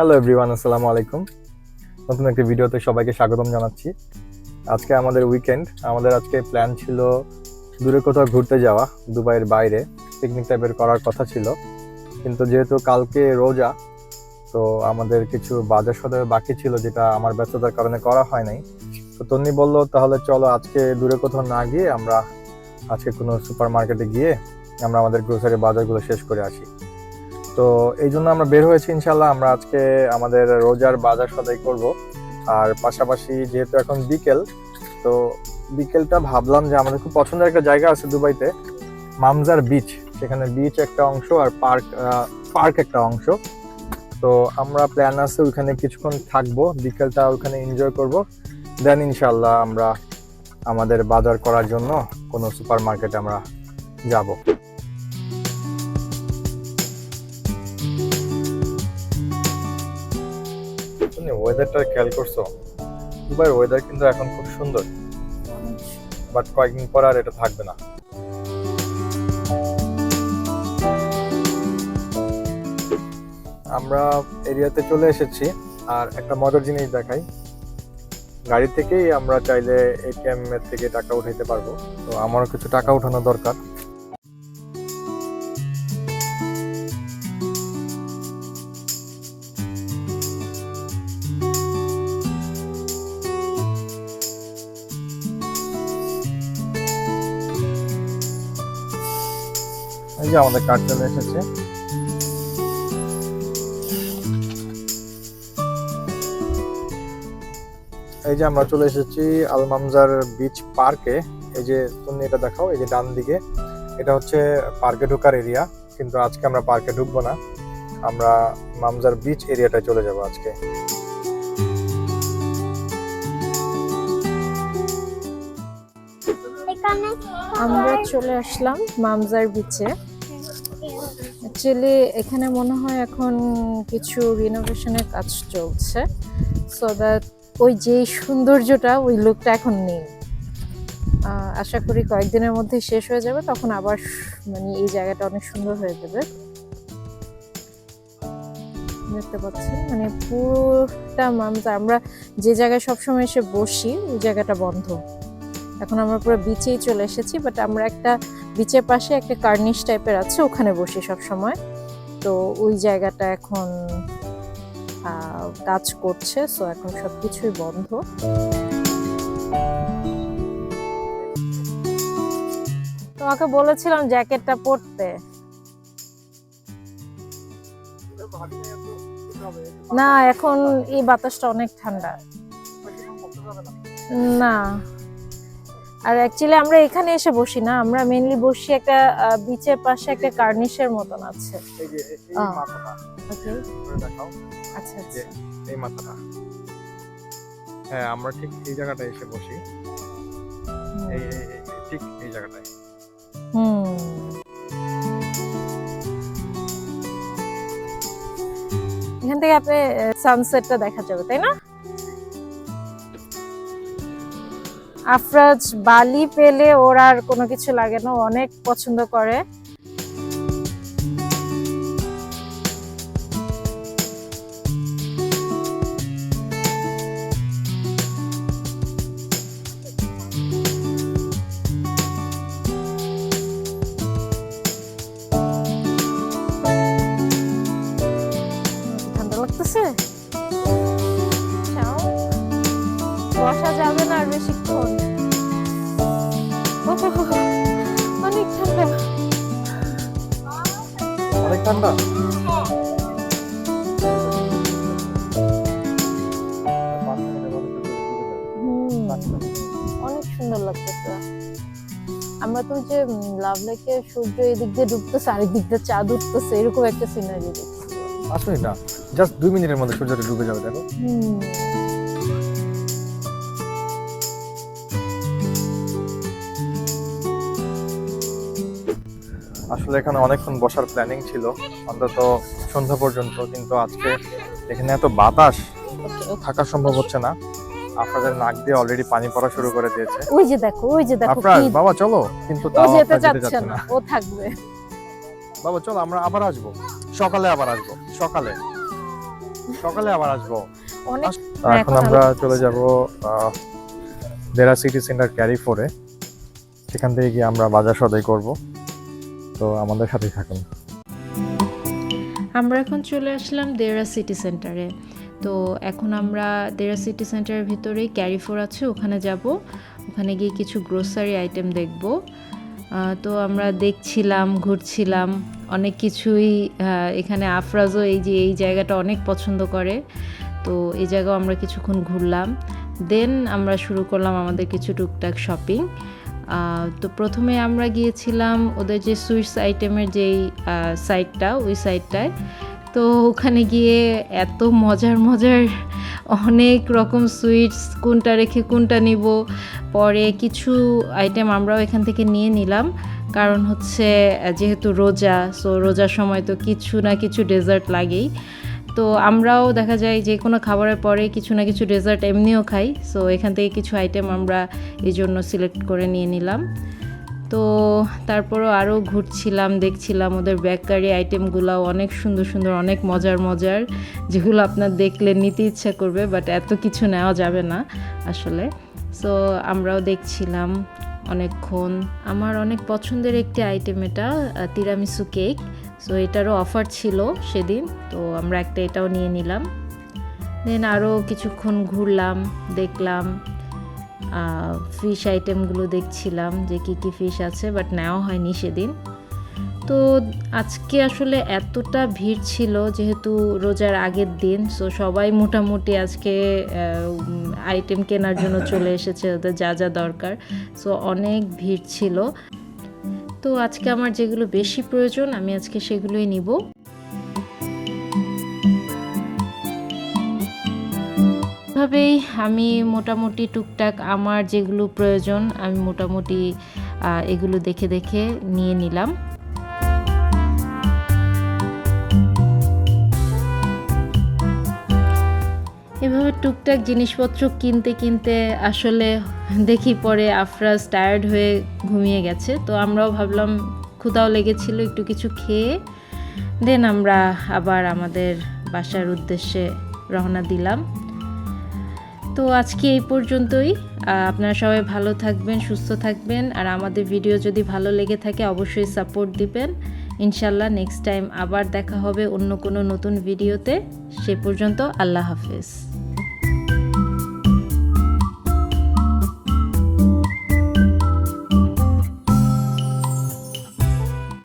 Hello everyone আসসালামু আলাইকুম। নতুন একটি ভিডিওতে সবাইকে স্বাগতম জানাচ্ছি। আজকে আমাদের উইকেন্ড আমাদের আজকে প্ল্যান ছিল দূরে কোথাও ঘুরতে যাওয়া, দুবাইয়ের বাইরে পিকনিক টাইপের করার কথা ছিল। কিন্তু যেহেতু কালকে রোজা, তো আমাদের কিছু বাজার সদায় বাকি ছিল যেটা আমার ব্যস্ততার কারণে করা হয় নাই। তো তন্নি বলল, তাহলে চলো আজকে দূরে কোথাও না গিয়ে আমরা আজকে কোনো সুপার মার্কেটে গিয়ে আমরা আমাদের গ্রোসারি বাজারগুলো শেষ করে আসি। তো এই জন্য আমরা বের হয়েছি ইনশাল্লাহ আমরা আজকে আমাদের রোজার বাজার সদাই করব। আর পাশাপাশি যেহেতু এখন বিকেল, তো বিকেলটা ভাবলাম যে আমাদের খুব পছন্দের একটা জায়গা আছে দুবাইতে, মামজার বিচ সেখানে বিচ একটা অংশ আর পার্ক পার্ক একটা অংশ। তো আমরা প্ল্যান আছে ওইখানে কিছুক্ষণ থাকব, বিকেলটা ওখানে এনজয় করব। দেন ইনশাল্লাহ আমরা আমাদের বাজার করার জন্য কোনো সুপার মার্কেটে আমরা যাব। ওয়েদারটা খেয়াল করছ? দুবাইয়ের ওয়েদার কিন্তু এখন খুব সুন্দর। বাট কয়েকদিন পর আর এটা থাকবে না। আমরা এরিয়াতে চলে এসেছি, আর একটা মজার জিনিস দেখাই। গাড়ি থেকেই আমরা চাইলে এটিএম এর থেকে টাকা উঠাইতে পারব। তো আমারও কিছু টাকা উঠানো দরকার। যে আমাদের কার্ড চলে এসেছে। এই যে আমরা চলে এসেছি আলমামজার বিচ পার্কে এই যে তুমি এটা দেখাও এই যে ডান দিকে। এটা হচ্ছে পার্কে ঢোকার এরিয়া কিন্তু আজকে আমরা পার্কে ঢুকবো না। আমরা মামজার বিচ এরিয়াটায় চলে যাব আজকে। আমরা চলে আসলাম মামজার বিচে অ্যাকচুয়ালি এখানে মনে হয় এখন কিছু রিনোভেশনের কাজ চলছে সো দ্যাট ওই যে সৌন্দর্যটা, ওই লুকটা এখন নেই। আশা করি কয়েকদিনের মধ্যে শেষ হয়ে যাবে, তখন আবার মানে এই জায়গাটা অনেক সুন্দর হয়ে যাবে। দেখতে পাচ্ছেন মানে পুরোটা আমরা যে জায়গায় সবসময় এসে বসি, ওই জায়গাটা বন্ধ। এখন আমরা পুরো বিচেই চলে এসেছি বাট আমরা একটা বিচের পাশে একটা কার্নিশ টাইপের আছে, ওখানে বসি সব সময় তো ওই জায়গাটা এখন কাজ করছে সো এখন সবকিছুই বন্ধ। তোমাকে বলেছিলাম জ্যাকেটটা পরতে। না, এখন এই বাতাসটা অনেক ঠান্ডা। না। আর অ্যাকচুয়ালি আমরা এখানে এসে বসি না আমরা মেইনলি বসি একটা বিচের পাশে একটা কার্নিশের মতন আছে। এই যে এই- মাথাটা। ওকে দেখাও। আচ্ছা আচ্ছা। এই মাথাটা। হ্যাঁ আমরা ঠিক এই জায়গাটায় এসে বসি। এই- ঠিক এই জায়গাটায়। হুম। এখান থেকে আপনি সানসেটটা দেখা যাবে তাই না? আফরাজ বালি পেলে ওর আর কোনো কিছু লাগে না অনেক পছন্দ করে। বসা যাবে না আর বেশিক্ষণ। অনেক ঠান্ডা। অনেক ঠান্ডা অনেক সুন্দর লাগতেছে। আমরা তো যে লাভ লেকে সূর্য এদিক দিয়ে ডুবতেছে আরেক দিক দিয়ে চাঁদ উঠতেছে এরকম একটা সিনারি দেখছি। মিনিট না জাস্ট দুই মিনিটের মধ্যে সূর্যটা ডুবে যাবে দেখো। হুম। আসলে এখানে অনেকক্ষণ বসার প্ল্যানিং ছিল অন্তত সন্ধ্যা পর্যন্ত কিন্তু আজকে এখানে এত বাতাস থাকা সম্ভব হচ্ছে না। আপনাদের নাক দিয়ে অলরেডি পানি পড়া শুরু করে দিয়েছে। ওই যে দেখো ওই যে দেখো আপনার বাবা চলো। কিন্তু তাও যেতে চাচ্ছে যাচ্ছে না ও থাকবে। বাবা চলো আমরা আবার আসব। সকালে আবার আসব সকালে। সকালে আবার আসব। অনেক এখন এখন আমরা চলে যাব দেরা সিটি সেন্টার ক্যারি ফোরে সেখান থেকে গিয়ে আমরা বাজার সদাই করব। তো আমাদের সাথেই থাকুন। আমরা এখন চলে আসলাম দেরা সিটি সেন্টারে। তো এখন আমরা দেরা সিটি সেন্টারের ভিতরেই ক্যারিফোর আছে, ওখানে যাব। ওখানে গিয়ে কিছু গ্রোসারি আইটেম দেখব। তো আমরা দেখছিলাম, ঘুরছিলাম, অনেক কিছুই এখানে আফরাজও এই যে, এই জায়গাটা অনেক পছন্দ করে। তো এই জায়গাও আমরা কিছুক্ষণ ঘুরলাম। দেন আমরা শুরু করলাম আমাদের কিছু টুকটাক শপিং তো প্রথমে আমরা গিয়েছিলাম ওদের যে সুইটস আইটেমের যেই সাইডটা ওই সাইডটায় তো ওখানে গিয়ে এত মজার মজার অনেক রকম সুইটস, কোনটা রেখে কোনটা নিব। পরে কিছু আইটেম আমরাও এখান থেকে নিয়ে নিলাম। কারণ হচ্ছে যেহেতু রোজা, সো রোজার সময় তো কিছু না কিছু ডেজার্ট লাগেই। তো আমরাও দেখা যায় যে কোনো খাবারের পরে কিছু না কিছু ডেজার্ট এমনিও খাই সো এখান থেকে কিছু আইটেম আমরা এই জন্য সিলেক্ট করে নিয়ে নিলাম। তো তারপরও আরও ঘুরছিলাম, দেখছিলাম ওদের বেকারি আইটেমগুলো অনেক সুন্দর সুন্দর, অনেক মজার মজার, যেগুলো আপনার দেখলে নিতে ইচ্ছা করবে বাট এত কিছু নেওয়া যাবে না আসলে। সো আমরাও দেখছিলাম অনেকক্ষণ। আমার অনেক পছন্দের একটি আইটেম এটা তিরামিসু কেক সো এটারও অফার ছিল সেদিন, তো আমরা একটা এটাও নিয়ে নিলাম। দেন আরও কিছুক্ষণ ঘুরলাম, দেখলাম ফিশ আইটেমগুলো দেখছিলাম যে কি কি ফিশ আছে বাট নেওয়া হয়নি সেদিন। তো আজকে আসলে এতটা ভিড় ছিল যেহেতু রোজার আগের দিন সো সবাই মোটামুটি আজকে আইটেম কেনার জন্য চলে এসেছে, ওদের যা যা দরকার। সো অনেক ভিড় ছিল। তো আজকে আমার যেগুলো বেশি প্রয়োজন, আমি আজকে সেগুলোই নিব। এভাবেই আমি মোটামুটি টুকটাক আমার যেগুলো প্রয়োজন, আমি মোটামুটি এগুলো দেখে দেখে নিয়ে নিলাম। এভাবে টুকটাক জিনিসপত্র কিনতে কিনতে আসলে দেখি পরে আফরাজ টায়ার্ড হয়ে ঘুমিয়ে গেছে। তো আমরাও ভাবলাম ক্ষুদাও লেগেছিল, একটু কিছু খেয়ে দেন আমরা আবার আমাদের বাসার উদ্দেশ্যে রওনা দিলাম। তো আজকে এই পর্যন্তই। আপনারা সবাই ভালো থাকবেন, সুস্থ থাকবেন। আর আমাদের ভিডিও যদি ভালো লেগে থাকে অবশ্যই সাপোর্ট দিবেন। ইনশাল্লাহ নেক্সট টাইম আবার দেখা হবে অন্য কোনো নতুন ভিডিওতে সে পর্যন্ত আল্লাহ হাফেজ।